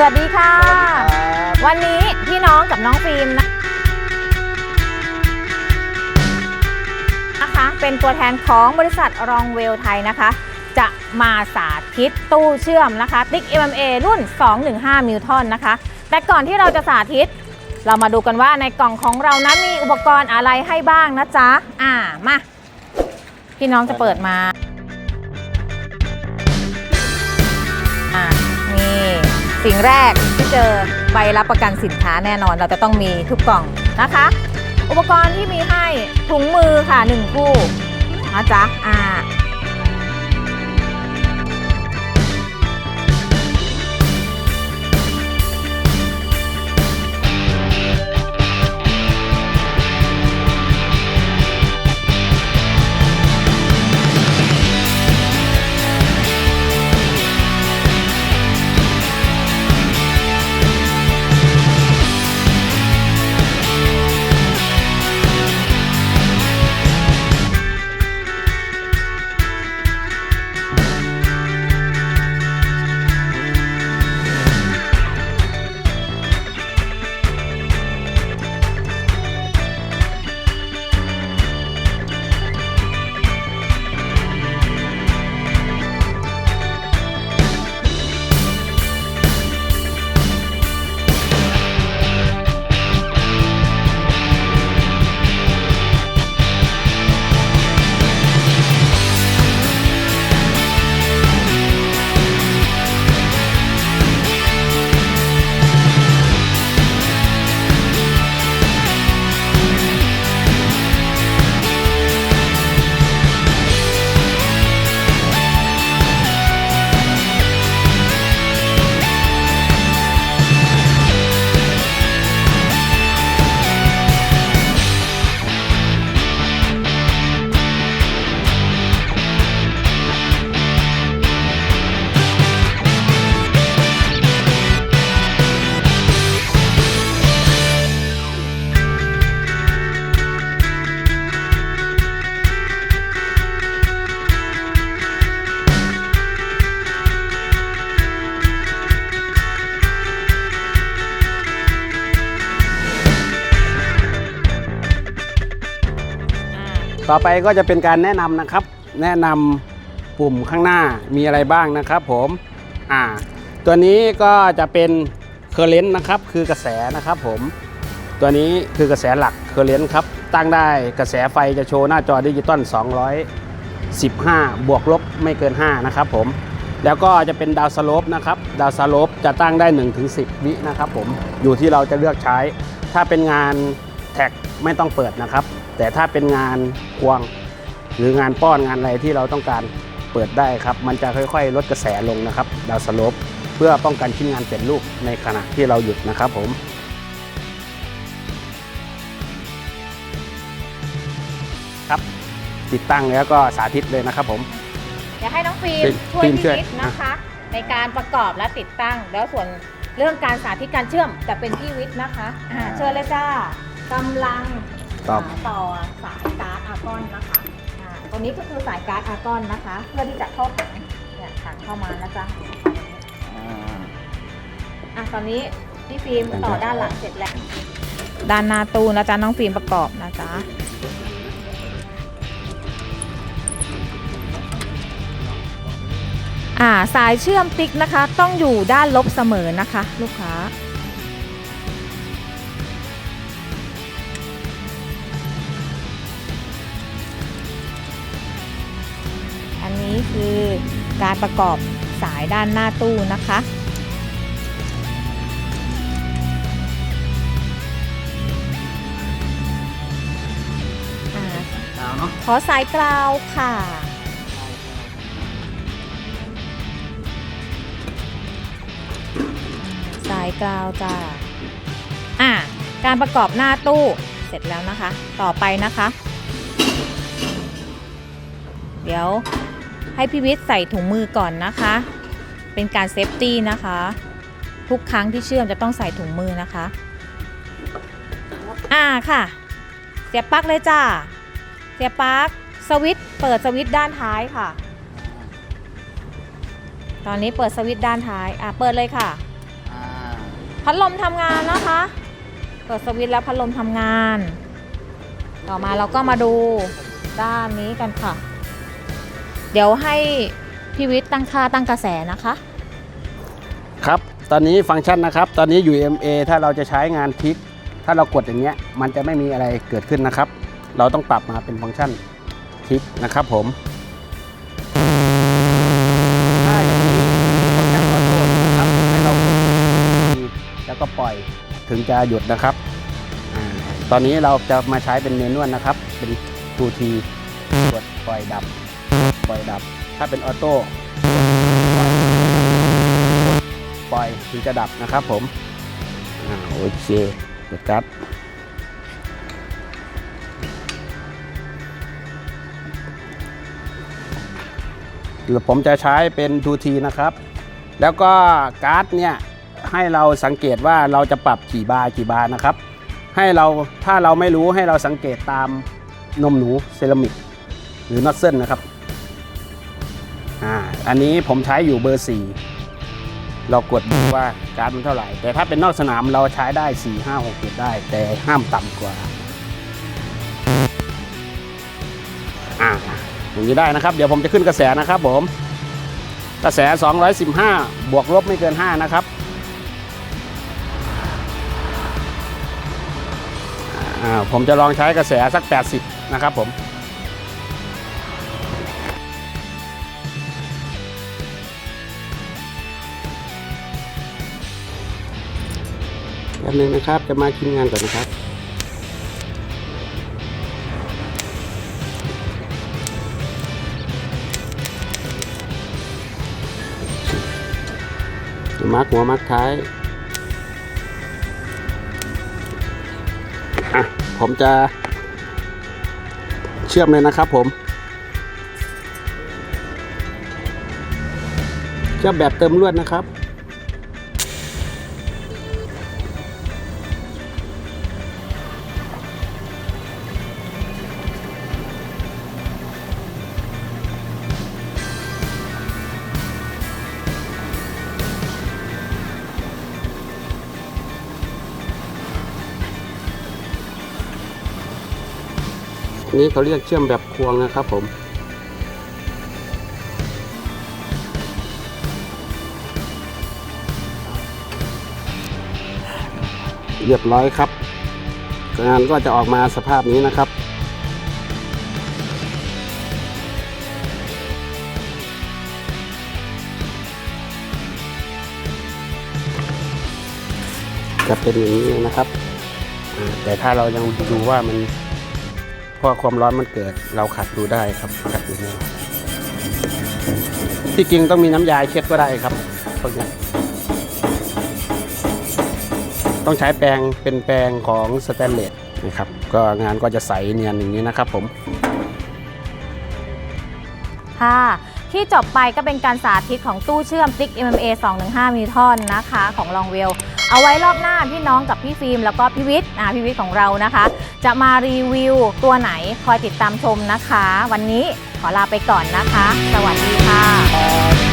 สวัสดีค่ะ วันนี้พี่น้องกับน้องฟิล์มนะนะคะ เป็นตัวแทนของบริษัทรองเวลไทยนะคะ จะมาสาธิตตู้เชื่อมนะคะ ติ๊ก MMA รุ่น 215 มิลทอนนะคะ แต่ก่อนที่เราจะสาธิต เรามาดูกันว่าในกล่องของเรานั้นมีอุปกรณ์อะไรให้บ้างนะจ๊ะ อ่ามา พี่น้องจะเปิดมา สิ่งแรกที่เจอใบรับประกันสินค้าแน่นอน เราจะต้องมีทุกกล่องนะคะ อุปกรณ์ที่มีให้ถุงมือค่ะหนึ่งคู่นะจ๊ะอ่า ต่อไปก็จะเป็นการแนะนำนะครับ แนะนำปุ่มข้างหน้ามีอะไรบ้างนะครับ ผมอ่าตัวนี้ก็จะเป็นเคอร์เรนต์นะครับคือกระแสนะครับ ผมตัวนี้คือกระแสหลักเคอร์เรนต์ครับตั้งได้กระแสไฟจะโชว์หน้าจอดิจิตอล215 บวกลบไม่เกิน 5 นะครับผมแล้วก็จะเป็นดาวสโลปนะครับดาวสโลปจะตั้งได้ 1-10 วินะครับผมอยู่ที่เราจะเลือกใช้ ถ้าเป็นงานแท็กไม่ต้องเปิดนะครับ แต่ถ้าเป็นงานควง หรืองานป้อนงานอะไรที่เราต้องการเปิดได้ครับ มันจะค่อยๆ ลดกระแสลงนะครับ ดาวสโลปเพื่อป้องกันชิ้นงานเปลี่ยนรูปในขณะที่เราหยุดนะครับผมครับติดตั้งแล้วก็สาธิตเลยนะครับผม เดี๋ยวให้น้องฟิล์มฟิล์มช่วยฟิล์มช่วยพี่นิดนะคะ ในการประกอบและติดตั้ง แล้วส่วนเรื่องการสาธิตการเชื่อมจะเป็นพี่วิทย์นะคะอ่าเชิญเลยจ้ากำลัง ตอบต่อสายการ์ดอาร์กอนนะคะอ่าตัวนี้ก็คือสายการ์ดอาร์กอนนะคะ เพื่อที่จะเข้าถังเนี่ยถังเข้ามานะจ๊ะอะตอนนี้พี่ฟิล์มต่อด้านหลังเสร็จแล้ว ด้านหน้าตู้นะจ๊ะน้องฟิล์มประกอบนะจ๊ะอ่าสายเชื่อมติ๊กนะคะ ต้องอยู่ด้านลบเสมอนะคะ ลูกค้า อันนี้คือการประกอบสายด้านหน้าตู้นะคะอ่าดาวเนาะขอสายกราวค่ะ สายกราวจ้าอะการประกอบหน้าตู้เสร็จแล้วนะคะ ต่อไปนะคะ เดี๋ยว ให้พี่วิทย์ใส่ถุงมือก่อนนะคะ เป็นการเซฟตี้นะคะ ทุกครั้งที่เชื่อมจะต้องใส่ถุงมือนะคะ อ่าค่ะ เสียบปลั๊กเลยจ้า เสียบปลั๊กสวิตช์เปิดสวิตช์ด้านท้ายค่ะ ตอนนี้เปิดสวิตช์ด้านท้าย อะเปิดเลยค่ะ พัดลมทำงานนะคะ เปิดสวิตช์แล้วพัดลมทำงาน ต่อมาเราก็มาดูด้านนี้กันค่ะ เดี๋ยวให้พี่วิทย์ตั้งค่าตั้งกระแสนะคะ ครับ ตอนนี้ฟังก์ชันนะครับ ตอนนี้อยู่ MA ถ้าเราจะใช้งานทิก ถ้าเรากดอย่างเงี้ย มันจะไม่มีอะไรเกิดขึ้นนะครับ เราต้องปรับมาเป็นฟังก์ชันทิกนะครับผมถ้าอย่างนี้ฟังก์ชันขอโทษนะครับให้เรากดแล้วก็ปล่อยถึงจะหยุดนะครับอตอนนี้เราจะมาใช้เป็นเมนวลนะครับ เป็นทูทีกดปล่อยดับ ปล่อยดับ ถ้าเป็นออโต้ปล่อยถึงจะดับนะครับผมอโอเคเปิดการ์ดแล้วผมจะใช้เป็น 2T นะครับ แล้วก็การ์ดเนี่ยให้เราสังเกตว่าเราจะปรับกี่บาร์กี่บาร์นะครับ ให้เราถ้าเราไม่รู้ให้เราสังเกตตามนมหนูเซรามิกหรือน็อตเซิลนะครับ อ่าอันนี้ผมใช้อยู่เบอร์ 4 เรากดดูว่าการดมันเท่าไหร่ แต่ถ้าเป็นนอกสนามเราใช้ได้ 4 5 6 7ได้ แต่ห้ามต่ำกว่าอ่าอย่างนี้ได้นะครับ เดี๋ยวผมจะขึ้นกระแสนะครับผม กระแส 215 บวกลบไม่เกิน 5 นะครับอ่าผมจะลองใช้กระแสสัก 80 นะครับผม ป๊บนึงนะครับ จะมาคิดงานก่อนนะครับมาร์กหัวมาร์กท้ายอะผมจะเชื่อมเลยนะครับผมเชื่อมแบบเติมลวดนะครับ นี้เขาเรียกเชื่อมแบบควงนะครับผมเรียบร้อยครับ งานก็จะออกมาสภาพนี้นะครับ จะเป็นอย่างนี้นะครับ แต่ถ้าเรายังดูว่ามัน เพราะความร้อนมันเกิดเราขัดดูได้ครับขัดดูได้ที่จริงต้องมีน้ำยาเช็ดก็ได้ครับพวกนี้ต้องใช้แปรงเป็นแปรงของสแตนเลสนะครับก็งานก็จะใสเนียนอย่างนี้นะครับผมค่ะที่จบไปก็เป็นการสาธิตของตู้เชื่อมติ๊ก MMA 215มิลลิทอนนะคะ ของลองเวล เอาไว้รอบหน้าพี่น้องกับพี่ฟิล์มแล้วก็พี่วิทย์อ่าพี่วิทย์ของเรานะคะ จะมารีวิวตัวไหนคอยติดตามชมนะคะ วันนี้ขอลาไปก่อนนะคะ สวัสดีค่ะ